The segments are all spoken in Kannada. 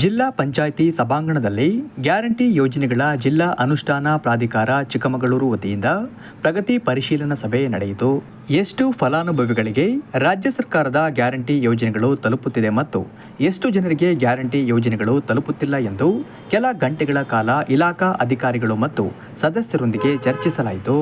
ಜಿಲ್ಲಾ ಪಂಚಾಯಿತಿ ಸಭಾಂಗಣದಲ್ಲಿ ಗ್ಯಾರಂಟಿ ಯೋಜನೆಗಳ ಜಿಲ್ಲಾ ಅನುಷ್ಠಾನ ಪ್ರಾಧಿಕಾರ ಚಿಕ್ಕಮಗಳೂರು ವತಿಯಿಂದ ಪ್ರಗತಿ ಪರಿಶೀಲನಾ ಸಭೆ ನಡೆಯಿತು. ಎಷ್ಟು ಫಲಾನುಭವಿಗಳಿಗೆ ರಾಜ್ಯ ಸರ್ಕಾರದ ಗ್ಯಾರಂಟಿ ಯೋಜನೆಗಳು ತಲುಪುತ್ತಿದೆ ಮತ್ತು ಎಷ್ಟು ಜನರಿಗೆ ಗ್ಯಾರಂಟಿ ಯೋಜನೆಗಳು ತಲುಪುತ್ತಿಲ್ಲ ಎಂದು ಕೆಲ ಗಂಟೆಗಳ ಕಾಲ ಇಲಾಖಾ ಅಧಿಕಾರಿಗಳು ಮತ್ತು ಸದಸ್ಯರೊಂದಿಗೆ ಚರ್ಚಿಸಲಾಯಿತು.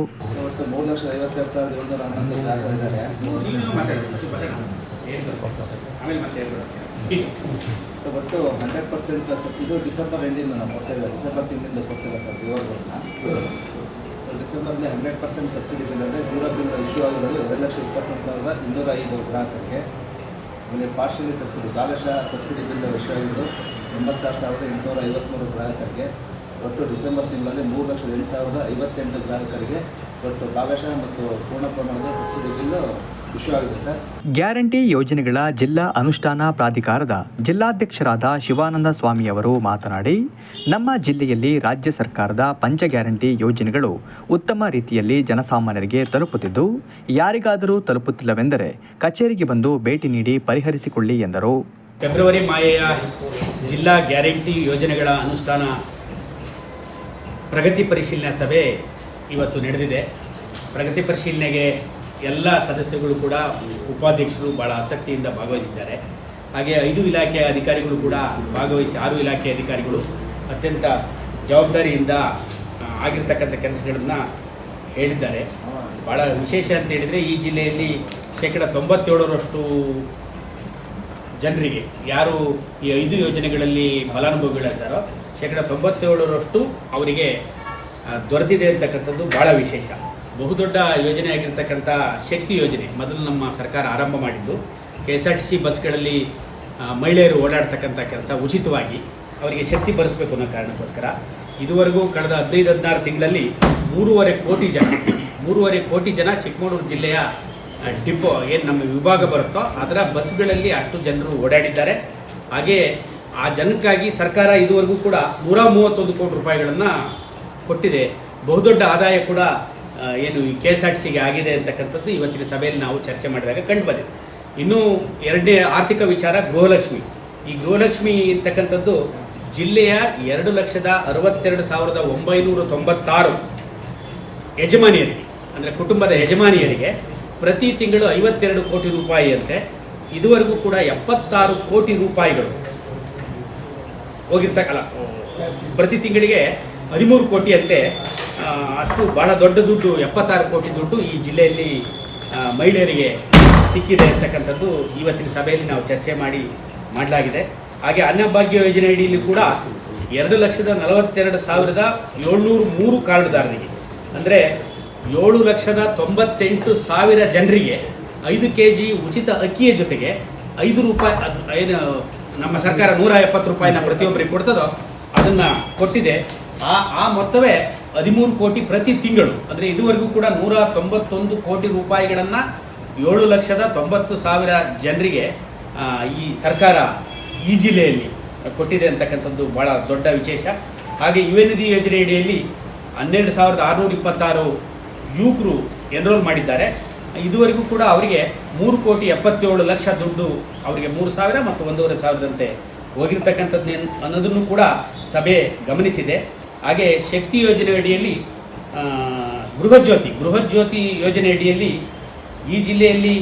ಸೊ ಒಟ್ಟು ಹಂಡ್ರೆಡ್ ಪರ್ಸೆಂಟ್ ಪ್ಲಸ್ ಇದು ಡಿಸೆಂಬರ್ ಎಂಡಿಂದ ನಾವು ಕೊಡ್ತಾ ಇದ್ದೀವಿ ಡಿಸೆಂಬರ್ ತಿಂಗಳಿಂದ ಕೊಡ್ತಿಲ್ಲ ಸರ್ ಇವಾಗನ್ನ ಸೊ ಡಿಸೆಂಬರ್ಲಿ ಹಂಡ್ರೆಡ್ ಪರ್ಸೆಂಟ್ ಸಬ್ಸಿಡಿ ಬಿಲ್ ಅಂದರೆ ಜೀರೋ ಬಿಲ್ ಇಶ್ಯೂ ಆಗಿರೋದು ಎರಡು ಲಕ್ಷ ಇಪ್ಪತ್ತೊಂದು ಸಾವಿರದ ಇನ್ನೂರ ಐದು ಗ್ರಾಹಕರಿಗೆ. ಆಮೇಲೆ ಪಾರ್ಷಲಿ ಸಬ್ಸಿಡಿ ಭಾಗಶಃ ಸಬ್ಸಿಡಿ ಬಿಲ್ ಇಶ್ಯೂ ಆಗಿದ್ದು ಎಂಬತ್ತಾರು ಸಾವಿರದ ಎಂಟುನೂರ ಐವತ್ತ್ಮೂರು ಗ್ರಾಹಕರಿಗೆ. ಒಟ್ಟು ಡಿಸೆಂಬರ್ ತಿಂಗಳಲ್ಲಿ ಮೂರು ಲಕ್ಷದ ಎಂಟು ಸಾವಿರದ ಐವತ್ತೆಂಟು ಗ್ರಾಹಕರಿಗೆ ಒಟ್ಟು ಭಾಗಶಃ ಮತ್ತು ಪೂರ್ಣ ಪ್ರಮಾಣದ ಸಬ್ಸಿಡಿ ಬಿಲ್ ಸರ್ ಗ್ಯಾರಂಟಿ ಯೋಜನೆಗಳ ಜಿಲ್ಲಾ ಅನುಷ್ಠಾನ ಪ್ರಾಧಿಕಾರದ ಜಿಲ್ಲಾಧ್ಯಕ್ಷರಾದ ಶಿವಾನಂದ ಸ್ವಾಮಿ ಅವರು ಮಾತನಾಡಿ ನಮ್ಮ ಜಿಲ್ಲೆಯಲ್ಲಿ ರಾಜ್ಯ ಸರ್ಕಾರದ ಪಂಚ ಗ್ಯಾರಂಟಿ ಯೋಜನೆಗಳು ಉತ್ತಮ ರೀತಿಯಲ್ಲಿ ಜನಸಾಮಾನ್ಯರಿಗೆ ತಲುಪುತ್ತಿದ್ದು ಯಾರಿಗಾದರೂ ತಲುಪುತ್ತಿಲ್ಲವೆಂದರೆ ಕಚೇರಿಗೆ ಬಂದು ಭೇಟಿ ನೀಡಿ ಪರಿಹರಿಸಿಕೊಳ್ಳಿ ಎಂದರು. ಫೆಬ್ರವರಿ ಮಾಯೆಯ ಜಿಲ್ಲಾ ಗ್ಯಾರಂಟಿ ಯೋಜನೆಗಳ ಅನುಷ್ಠಾನ ಪ್ರಗತಿ ಪರಿಶೀಲನಾ ಸಭೆ ಇವತ್ತು ನಡೆದಿದೆ. ಪ್ರಗತಿ ಪರಿಶೀಲನೆಗೆ ಎಲ್ಲ ಸದಸ್ಯಗಳು ಕೂಡ ಉಪಾಧ್ಯಕ್ಷರು ಭಾಳ ಆಸಕ್ತಿಯಿಂದ ಭಾಗವಹಿಸಿದ್ದಾರೆ. ಹಾಗೆ ಐದು ಇಲಾಖೆಯ ಅಧಿಕಾರಿಗಳು ಕೂಡ ಭಾಗವಹಿಸಿ, ಆರು ಇಲಾಖೆಯ ಅಧಿಕಾರಿಗಳು ಅತ್ಯಂತ ಜವಾಬ್ದಾರಿಯಿಂದ ಆಗಿರ್ತಕ್ಕಂಥ ಕೆಲಸಗಳನ್ನು ಹೇಳಿದ್ದಾರೆ. ಭಾಳ ವಿಶೇಷ ಅಂತ ಹೇಳಿದರೆ ಈ ಜಿಲ್ಲೆಯಲ್ಲಿ ಶೇಕಡ ತೊಂಬತ್ತೇಳರಷ್ಟು ಜನರಿಗೆ, ಯಾರು ಈ ಐದು ಯೋಜನೆಗಳಲ್ಲಿ ಫಲಾನುಭವಿಗಳಿದ್ದಾರೋ ಶೇಕಡ ತೊಂಬತ್ತೇಳರಷ್ಟು ಅವರಿಗೆ ದೊರೆತಿದೆ ಅಂತಕ್ಕಂಥದ್ದು ಭಾಳ ವಿಶೇಷ. ಬಹುದೊಡ್ಡ ಯೋಜನೆ ಆಗಿರ್ತಕ್ಕಂಥ ಶಕ್ತಿ ಯೋಜನೆ ಮೊದಲು ನಮ್ಮ ಸರ್ಕಾರ ಆರಂಭ ಮಾಡಿದ್ದು. K S R T C ಬಸ್ಗಳಲ್ಲಿ ಮಹಿಳೆಯರು ಓಡಾಡ್ತಕ್ಕಂಥ ಕೆಲಸ ಉಚಿತವಾಗಿ ಅವರಿಗೆ ಶಕ್ತಿ ಬರೆಸಬೇಕು ಅನ್ನೋ ಕಾರಣಕ್ಕೋಸ್ಕರ ಇದುವರೆಗೂ ಕಳೆದ ಹದಿನೈದು, ಹದಿನಾರು ತಿಂಗಳಲ್ಲಿ ಮೂರುವರೆ ಕೋಟಿ ಜನ, ಮೂರುವರೆ ಕೋಟಿ ಜನ ಚಿಕ್ಕಮಗಳೂರು ಜಿಲ್ಲೆಯ ಡಿಪೋ, ಏನು ನಮ್ಮ ವಿಭಾಗ ಬರುತ್ತೋ ಅದರ ಬಸ್ಗಳಲ್ಲಿ ಅಷ್ಟು ಜನರು ಓಡಾಡಿದ್ದಾರೆ. ಹಾಗೇ ಆ ಜನಕ್ಕಾಗಿ ಸರ್ಕಾರ ಇದುವರೆಗೂ ಕೂಡ ನೂರ ಮೂವತ್ತೊಂದು ಕೋಟಿ ರೂಪಾಯಿಗಳನ್ನು ಕೊಟ್ಟಿದೆ. ಬಹುದೊಡ್ಡ ಆದಾಯ ಕೂಡ ಏನು ಈ ಕೆ ಎಸ್ ಆರ್ ಸಿಗೆ ಆಗಿದೆ ಅಂತಕ್ಕಂಥದ್ದು ಇವತ್ತಿನ ಸಭೆಯಲ್ಲಿ ನಾವು ಚರ್ಚೆ ಮಾಡಿದಾಗ ಕಂಡು ಬಂದಿದೆ. ಇನ್ನೂ ಎರಡನೇ ಆರ್ಥಿಕ ವಿಚಾರ ಗೃಹಲಕ್ಷ್ಮಿ. ಈ ಗೃಹಲಕ್ಷ್ಮಿ ಅಂತಕ್ಕಂಥದ್ದು ಜಿಲ್ಲೆಯ ಎರಡು ಲಕ್ಷದ ಅರವತ್ತೆರಡು ಸಾವಿರದ ಒಂಬೈನೂರ ತೊಂಬತ್ತಾರು ಯಜಮಾನಿಯರಿಗೆ, ಅಂದರೆ ಕುಟುಂಬದ ಯಜಮಾನಿಯರಿಗೆ ಪ್ರತಿ ತಿಂಗಳು ಐವತ್ತೆರಡು ಕೋಟಿ ರೂಪಾಯಿಯಂತೆ ಇದುವರೆಗೂ ಕೂಡ ಎಪ್ಪತ್ತಾರು ಕೋಟಿ ರೂಪಾಯಿಗಳು ಹೋಗಿರ್ತಕ್ಕಲ್ಲ. ಪ್ರತಿ ತಿಂಗಳಿಗೆ ಹದಿಮೂರು ಕೋಟಿಯಂತೆ ಅಷ್ಟು ಬಹಳ ದೊಡ್ಡ ದುಡ್ಡು, ಎಪ್ಪತ್ತಾರು ಕೋಟಿ ದುಡ್ಡು ಈ ಜಿಲ್ಲೆಯಲ್ಲಿ ಮಹಿಳೆಯರಿಗೆ ಸಿಕ್ಕಿದೆ ಅಂತಕ್ಕಂಥದ್ದು ಇವತ್ತಿನ ಸಭೆಯಲ್ಲಿ ನಾವು ಚರ್ಚೆ ಮಾಡಿ ಮಾಡಲಾಗಿದೆ. ಹಾಗೆ ಅನ್ನಭಾಗ್ಯ ಯೋಜನೆ ಅಡಿಯಲ್ಲಿ ಕೂಡ ಎರಡು ಲಕ್ಷದ ನಲವತ್ತೆರಡು ಸಾವಿರದ ಏಳ್ನೂರು ಮೂರು ಕಾರ್ಡ್ದಾರರಿಗೆ ಅಂದರೆ ಏಳು ಲಕ್ಷದ ತೊಂಬತ್ತೆಂಟು ಸಾವಿರ ಜನರಿಗೆ ಐದು ಕೆ ಜಿ ಉಚಿತ ಅಕ್ಕಿಯ ಜೊತೆಗೆ ಐದು ರೂಪಾಯಿ ಏನು, ನಮ್ಮ ಸರ್ಕಾರ ನೂರ ಎಪ್ಪತ್ತು ರೂಪಾಯಿನ ಪ್ರತಿಯೊಬ್ಬರಿಗೆ ಕೊಡ್ತದೋ, ಅದನ್ನು ಕೊಟ್ಟಿದೆ. ಆ ಆ ಮೊತ್ತವೇ ಹದಿಮೂರು ಕೋಟಿ ಪ್ರತಿ ತಿಂಗಳು. ಅಂದರೆ ಇದುವರೆಗೂ ಕೂಡ ನೂರ ತೊಂಬತ್ತೊಂದು ಕೋಟಿ ರೂಪಾಯಿಗಳನ್ನು ಏಳು ಲಕ್ಷದ ತೊಂಬತ್ತು ಸಾವಿರ ಜನರಿಗೆ ಈ ಸರ್ಕಾರ ಈ ಜಿಲ್ಲೆಯಲ್ಲಿ ಕೊಟ್ಟಿದೆ ಅಂತಕ್ಕಂಥದ್ದು ಭಾಳ ದೊಡ್ಡ ವಿಶೇಷ. ಹಾಗೆ ಯುವ ನಿಧಿ ಯೋಜನೆಯಡಿಯಲ್ಲಿ ಹನ್ನೆರಡು ಸಾವಿರದ ಆರುನೂರ ಇಪ್ಪತ್ತಾರು ಯುವಕರು ಎನ್ರೋಲ್ ಮಾಡಿದ್ದಾರೆ. ಇದುವರೆಗೂ ಕೂಡ ಅವರಿಗೆ ಮೂರು ಕೋಟಿ ಎಪ್ಪತ್ತೇಳು ಲಕ್ಷ ದುಡ್ಡು ಅವರಿಗೆ ಮೂರು ಸಾವಿರ ಮತ್ತು ಒಂದೂವರೆ ಸಾವಿರದಂತೆ ಹೋಗಿರ್ತಕ್ಕಂಥದ್ದು ಅನ್ನೋದನ್ನು ಕೂಡ ಸಭೆ ಗಮನಿಸಿದೆ. ಹಾಗೆ ಶಕ್ತಿ ಯೋಜನೆ ಅಡಿಯಲ್ಲಿ ಬೃಹಜ್ಯೋತಿ ಗೃಹಜ್ಯೋತಿ ಗೃಹಜ್ಯೋತಿ ಯೋಜನೆ ಅಡಿಯಲ್ಲಿ ಈ ಜಿಲ್ಲೆಯಲ್ಲಿ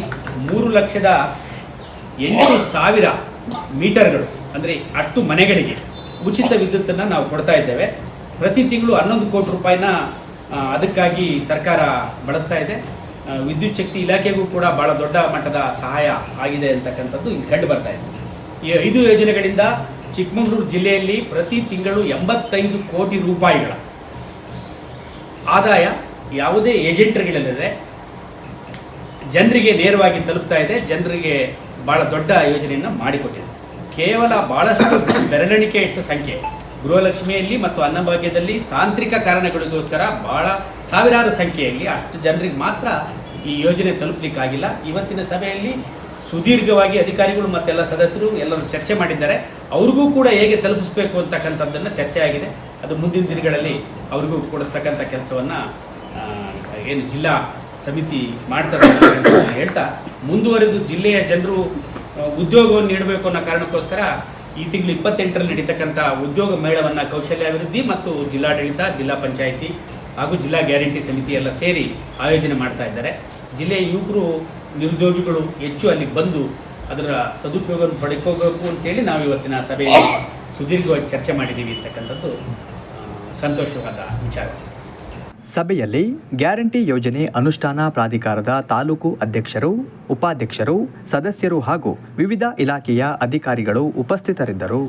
ಮೂರು ಲಕ್ಷದ ಎಂಟು ಸಾವಿರ ಮೀಟರ್ಗಳು, ಅಂದರೆ ಅಷ್ಟು ಮನೆಗಳಿಗೆ ಉಚಿತ ವಿದ್ಯುತ್ತನ್ನು ನಾವು ಕೊಡ್ತಾ ಇದ್ದೇವೆ. ಪ್ರತಿ ತಿಂಗಳು ಹನ್ನೊಂದು ಕೋಟಿ ರೂಪಾಯಿನ ಅದಕ್ಕಾಗಿ ಸರ್ಕಾರ ಬಳಸ್ತಾ ಇದೆ. ವಿದ್ಯುತ್ ಶಕ್ತಿ ಇಲಾಖೆಗೂ ಕೂಡ ಭಾಳ ದೊಡ್ಡ ಮಟ್ಟದ ಸಹಾಯ ಆಗಿದೆ ಅಂತಕ್ಕಂಥದ್ದು ಇಲ್ಲಿ ಕಂಡು ಬರ್ತಾ ಇದೆ. ಈ ಐದು ಯೋಜನೆಗಳಿಂದ ಚಿಕ್ಕಮಗಳೂರು ಜಿಲ್ಲೆಯಲ್ಲಿ ಪ್ರತಿ ತಿಂಗಳು ಎಂಬತ್ತೈದು ಕೋಟಿ ರೂಪಾಯಿಗಳ ಆದಾಯ ಯಾವುದೇ ಏಜೆಂಟ್ಗಳಿಲ್ಲದೆ ಜನರಿಗೆ ನೇರವಾಗಿ ತಲುಪ್ತಾ ಇದೆ, ಜನರಿಗೆ ಭಾಳ ದೊಡ್ಡ ಯೋಜನೆಯನ್ನು ಮಾಡಿಕೊಟ್ಟಿದೆ. ಕೇವಲ ಭಾಳಷ್ಟು ಬೆರಳೆಣಿಕೆ ಇಟ್ಟು ಸಂಖ್ಯೆ, ಗೃಹಲಕ್ಷ್ಮಿಯಲ್ಲಿ ಮತ್ತು ಅನ್ನಭಾಗ್ಯದಲ್ಲಿ ತಾಂತ್ರಿಕ ಕಾರಣಗಳಿಗೋಸ್ಕರ ಭಾಳ ಸಾವಿರಾರು ಸಂಖ್ಯೆಯಲ್ಲಿ ಅಷ್ಟು ಜನರಿಗೆ ಮಾತ್ರ ಈ ಯೋಜನೆ ತಲುಪಲಿಕ್ಕಾಗಿಲ್ಲ. ಇವತ್ತಿನ ಸಭೆಯಲ್ಲಿ ಸುದೀರ್ಘವಾಗಿ ಅಧಿಕಾರಿಗಳು ಮತ್ತೆಲ್ಲ ಸದಸ್ಯರು ಎಲ್ಲರೂ ಚರ್ಚೆ ಮಾಡಿದ್ದಾರೆ. ಅವ್ರಿಗೂ ಕೂಡ ಹೇಗೆ ತಲುಪಿಸ್ಬೇಕು ಅಂತಕ್ಕಂಥದ್ದನ್ನು ಚರ್ಚೆ ಆಗಿದೆ. ಅದು ಮುಂದಿನ ದಿನಗಳಲ್ಲಿ ಅವ್ರಿಗೂ ಕೊಡಿಸ್ತಕ್ಕಂಥ ಕೆಲಸವನ್ನು ಏನು ಜಿಲ್ಲಾ ಸಮಿತಿ ಮಾಡ್ತಾರೆ ಅಂತ ಹೇಳ್ತಾ, ಮುಂದುವರೆದು ಜಿಲ್ಲೆಯ ಜನರು ಉದ್ಯೋಗವನ್ನು ನೀಡಬೇಕು ಅನ್ನೋ ಕಾರಣಕ್ಕೋಸ್ಕರ ಈ ತಿಂಗಳು ಇಪ್ಪತ್ತೆಂಟರಲ್ಲಿ ನಡೀತಕ್ಕಂಥ ಉದ್ಯೋಗ ಮೇಳವನ್ನು ಕೌಶಲ್ಯಾಭಿವೃದ್ಧಿ ಮತ್ತು ಜಿಲ್ಲಾಡಳಿತ, ಜಿಲ್ಲಾ ಪಂಚಾಯಿತಿ ಹಾಗೂ ಜಿಲ್ಲಾ ಗ್ಯಾರಂಟಿ ಸಮಿತಿ ಎಲ್ಲ ಸೇರಿ ಆಯೋಜನೆ ಮಾಡ್ತಾ ಇದ್ದಾರೆ. ಜಿಲ್ಲೆಯ ಯುವಕರು ನಿರುದ್ಯೋಗಿಗಳು ಹೆಚ್ಚು ಅಲ್ಲಿ ಬಂದು ಅದರ ಸದುಪಯೋಗ ಪಡ್ಕೋಬೇಕು ಅಂತೇಳಿ ನಾವು ಇವತ್ತಿನ ಸಭೆಯಲ್ಲಿ ಸುದೀರ್ಘವಾಗಿ ಚರ್ಚೆ ಮಾಡಿದ್ದೀವಿ ಅಂತಕ್ಕಂಥದ್ದು ಸಂತೋಷವಾದ ವಿಚಾರ. ಸಭೆಯಲ್ಲಿ ಗ್ಯಾರಂಟಿ ಯೋಜನೆ ಅನುಷ್ಠಾನ ಪ್ರಾಧಿಕಾರದ ತಾಲೂಕು ಅಧ್ಯಕ್ಷರು, ಉಪಾಧ್ಯಕ್ಷರು, ಸದಸ್ಯರು ಹಾಗೂ ವಿವಿಧ ಇಲಾಖೆಯ ಅಧಿಕಾರಿಗಳು ಉಪಸ್ಥಿತರಿದ್ದರು.